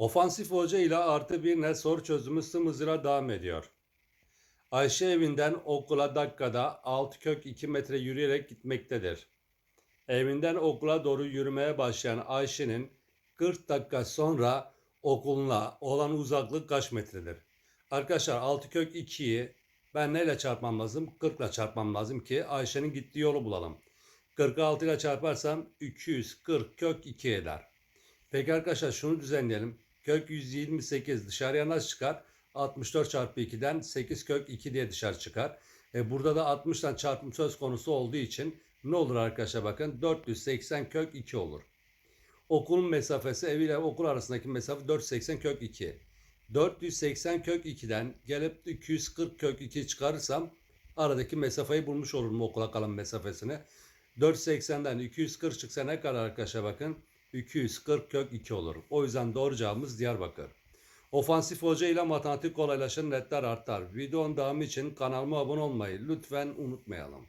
Ofansif hoca ile artı bir net soru çözümü sımızıra devam ediyor. Ayşe evinden okula dakikada 6 kök 2 metre yürüyerek gitmektedir. Evinden okula doğru yürümeye başlayan Ayşe'nin 40 dakika sonra okuluna olan uzaklık kaç metredir? Arkadaşlar 6 kök 2'yi ben neyle çarpmam lazım? 40 ile çarpmam lazım ki Ayşe'nin gittiği yolu bulalım. 46 ile çarparsam 240 kök 2 eder. Peki arkadaşlar şunu düzenleyelim. Kök 128 dışarıya nasıl çıkar? 64 çarpı 2'den 8 kök 2 diye dışarı çıkar. E burada da 60'tan çarpım söz konusu olduğu için ne olur arkadaşlar bakın 480 kök 2 olur. Okulun mesafesi eviyle okul arasındaki mesafe 480 kök 2. 480 kök 2'den gelip 240 kök 2 çıkarırsam aradaki mesafeyi bulmuş olurum okula kalan mesafesini. 480'den 240 çıksa ne kadar arkadaşlar bakın 240 kök 2 olur. O yüzden doğru cevabımız Diyarbakır. Ofansif hoca ile matematik kolaylaşır netler artar. Videonun devamı için kanalıma abone olmayı lütfen unutmayalım.